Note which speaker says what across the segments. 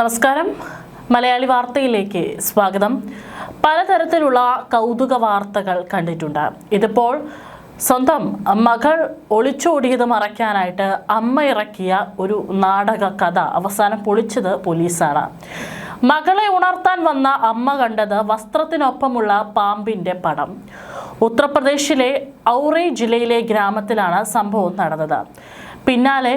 Speaker 1: നമസ്കാരം. മലയാളി വാർത്തയിലേക്ക് സ്വാഗതം. പലതരത്തിലുള്ള കൗതുക വാർത്തകൾ കണ്ടിട്ടുണ്ട്. ഇതിപ്പോൾ സ്വന്തം മകൾ ഒളിച്ചോടിയത് മറയ്ക്കാനായിട്ട് അമ്മ ഇറക്കിയ ഒരു നാടക കഥ അവസാനം പൊളിച്ചത് പോലീസാണ്. മകളെ ഉണർത്താൻ വന്ന അമ്മ കണ്ടത് വസ്ത്രത്തിനൊപ്പമുള്ള പാമ്പിന്റെ പടം. ഉത്തർപ്രദേശിലെ ഔറൈ ജില്ലയിലെ ഗ്രാമത്തിലാണ് സംഭവം നടന്നത്. പിന്നാലെ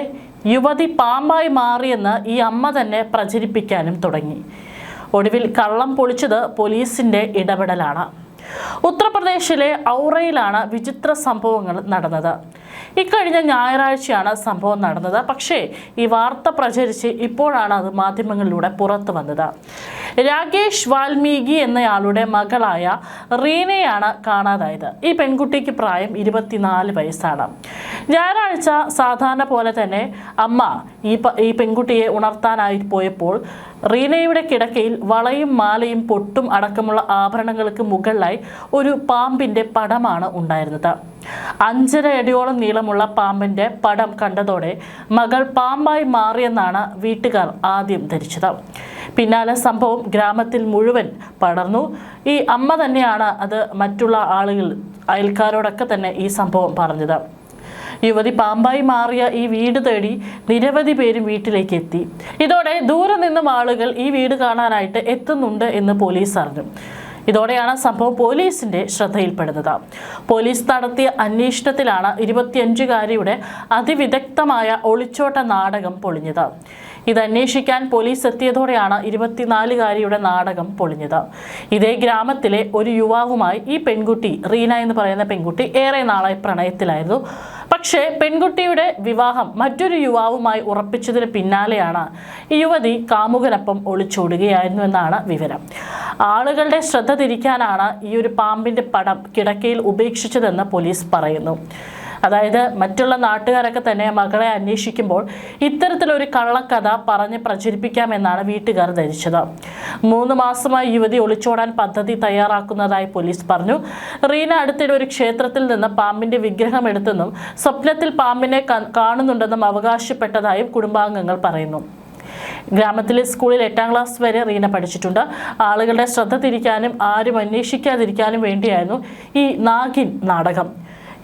Speaker 1: യുവതി പാമ്പായി മാറിയെന്ന് ഈ അമ്മ തന്നെ പ്രചരിപ്പിക്കാനും തുടങ്ങി. ഒടുവിൽ കള്ളം പൊളിച്ചത് പോലീസിന്റെ ഇടപെടലാണ്. ഉത്തർപ്രദേശിലെ ഔറയിലാണ് വിചിത്ര സംഭവങ്ങൾ നടന്നത്. ഇക്കഴിഞ്ഞ ഞായറാഴ്ചയാണ് സംഭവം നടന്നത്. പക്ഷേ ഈ വാർത്ത പ്രചരിച്ച് ഇപ്പോഴാണ് അത് മാധ്യമങ്ങളിലൂടെ പുറത്തു വന്നത്. രാകേഷ് വാൽമീകി എന്നയാളുടെ മകളായ റീനയാണ് കാണാതായത്. ഈ പെൺകുട്ടിക്ക് പ്രായം ഇരുപത്തിനാല് വയസ്സാണ്. ഞായറാഴ്ച സാധാരണ പോലെ തന്നെ അമ്മ ഈ ഈ പെൺകുട്ടിയെ ഉണർത്താനായി പോയപ്പോൾ റീനയുടെ കിടക്കയിൽ വളയും മാലയും പൊട്ടും അടക്കമുള്ള ആഭരണങ്ങൾക്ക് മുകളിലായി ഒരു പാമ്പിന്റെ പടമാണ് ഉണ്ടായിരുന്നത്. അഞ്ചര അടിയോളം നീളമുള്ള പാമ്പിന്റെ പടം കണ്ടതോടെ മകൾ പാമ്പായി മാറിയെന്നാണ് വീട്ടുകാർ ആദ്യം ധരിച്ചത്. പിന്നാലെ സംഭവം ഗ്രാമത്തിൽ മുഴുവൻ പടർന്നു. ഈ അമ്മ തന്നെയാണ് അത് മറ്റുള്ള ആളുകൾ അയൽക്കാരോടൊക്കെ തന്നെ ഈ സംഭവം പറഞ്ഞത്. യുവതി പാമ്പായി മാറിയ ഈ വീട് തേടി നിരവധി പേരും വീട്ടിലേക്ക് എത്തി. ഇതോടെ ദൂരെ നിന്നും ആളുകൾ ഈ വീട് കാണാനായിട്ട് എത്തുന്നുണ്ട് എന്ന് പോലീസ് അറിഞ്ഞു. ഇതോടെയാണ് സംഭവം പോലീസിന്റെ ശ്രദ്ധയിൽപ്പെടുന്നത്. പോലീസ് നടത്തിയ അന്വേഷണത്തിലാണ് ഇരുപത്തിയഞ്ചുകാരിയുടെ അതിവിദഗ്ധമായ ഒളിച്ചോട്ട നാടകം പൊളിഞ്ഞത്. ഇത് അന്വേഷിക്കാൻ പോലീസ് എത്തിയതോടെയാണ് ഇരുപത്തിനാലുകാരിയുടെ നാടകം പൊളിഞ്ഞത്. ഇതേ ഗ്രാമത്തിലെ ഒരു യുവാവുമായി ഈ പെൺകുട്ടി റീന എന്ന് പറയുന്ന പെൺകുട്ടി ഏറെ നാളായി പ്രണയത്തിലായിരുന്നു. പക്ഷേ പെൺകുട്ടിയുടെ വിവാഹം മറ്റൊരു യുവാവുമായി ഉറപ്പിച്ചതിന് പിന്നാലെയാണ് യുവതി കാമുകനൊപ്പം ഒളിച്ചോടുകയായിരുന്നു എന്നാണ് വിവരം. ആളുകളുടെ ശ്രദ്ധ തിരിക്കാനാണ് ഈ ഒരു പാമ്പിന്റെ പടം കിടക്കയിൽ ഉപേക്ഷിച്ചതെന്ന് പോലീസ് പറയുന്നു. അതായത് മറ്റുള്ള നാട്ടുകാരൊക്കെ തന്നെ മകളെ അന്വേഷിക്കുമ്പോൾ ഇത്തരത്തിലൊരു കള്ളക്കഥ പറഞ്ഞ് പ്രചരിപ്പിക്കാമെന്നാണ് വീട്ടുകാർ ധരിച്ചത്. മൂന്ന് മാസമായി യുവതി ഒളിച്ചോടാൻ പദ്ധതി തയ്യാറാക്കുന്നതായി പോലീസ് പറഞ്ഞു. റീന അടുത്തിടെ ഒരു ക്ഷേത്രത്തിൽ നിന്ന് പാമ്പിന്റെ വിഗ്രഹം എടുത്തെന്നും സ്വപ്നത്തിൽ പാമ്പിനെ കാണുന്നുണ്ടെന്നും അവകാശപ്പെട്ടതായും കുടുംബാംഗങ്ങൾ പറയുന്നു. ഗ്രാമത്തിലെ സ്കൂളിൽ എട്ടാം ക്ലാസ് വരെ റീന പഠിച്ചിട്ടുണ്ട്. ആളുകളുടെ ശ്രദ്ധ തിരിക്കാനും ആരും അന്വേഷിക്കാതിരിക്കാനും വേണ്ടിയായിരുന്നു ഈ നാഗിൻ നാടകം.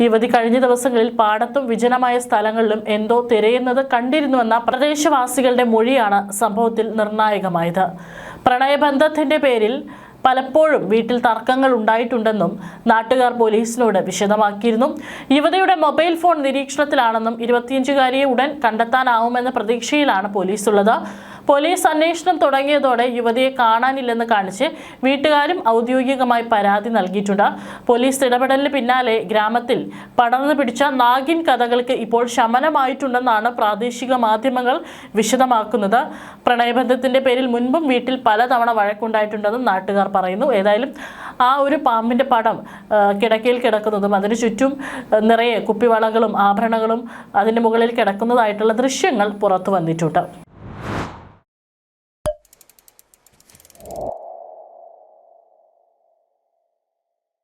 Speaker 1: യുവതി കഴിഞ്ഞ ദിവസങ്ങളിൽ പാടത്തും വിജനമായ സ്ഥലങ്ങളിലും എന്തോ തിരയുന്നത് കണ്ടിരുന്നുവെന്ന പ്രദേശവാസികളുടെ മൊഴിയാണ് സംഭവത്തിൽ നിർണായകമായത്. പ്രണയബന്ധത്തിന്റെ പേരിൽ പലപ്പോഴും വീട്ടിൽ തർക്കങ്ങൾ ഉണ്ടായിട്ടുണ്ടെന്നും നാട്ടുകാർ പോലീസിനോട് വിശദമാക്കിയിരുന്നു. യുവതിയുടെ മൊബൈൽ ഫോൺ നിരീക്ഷണത്തിലാണെന്നും ഇരുപത്തിയഞ്ചുകാരിയെ ഉടൻ കണ്ടെത്താനാവുമെന്ന പ്രതീക്ഷയിലാണ് പോലീസ് ഉള്ളത് പോലീസ് അന്വേഷണം തുടങ്ങിയതോടെ യുവതിയെ കാണാനില്ലെന്ന് കാണിച്ച് വീട്ടുകാരും ഔദ്യോഗികമായി പരാതി നൽകിയിട്ടുണ്ട്. പോലീസ് ഇടപെടലിന് പിന്നാലെ ഗ്രാമത്തിൽ പടർന്നു പിടിച്ച നാഗിൻ കഥകൾക്ക് ഇപ്പോൾ ശമനമായിട്ടുണ്ടെന്നാണ് പ്രാദേശിക മാധ്യമങ്ങൾ വിശദമാക്കുന്നത്. പ്രണയബന്ധത്തിന്റെ പേരിൽ മുൻപും വീട്ടിൽ പലതവണ വഴക്കുണ്ടായിട്ടുണ്ടെന്നും നാട്ടുകാർ പറയുന്നു. ഏതായാലും ആ ഒരു പാമ്പിന്റെ പടം കിടക്കയിൽ കിടക്കുന്നതും അതിന് ചുറ്റും നിറയെ കുപ്പിവളകളും ആഭരണങ്ങളും അതിന് മുകളിൽ കിടക്കുന്നതായിട്ടുള്ള ദൃശ്യങ്ങൾ പുറത്തു വന്നിട്ടുണ്ട്.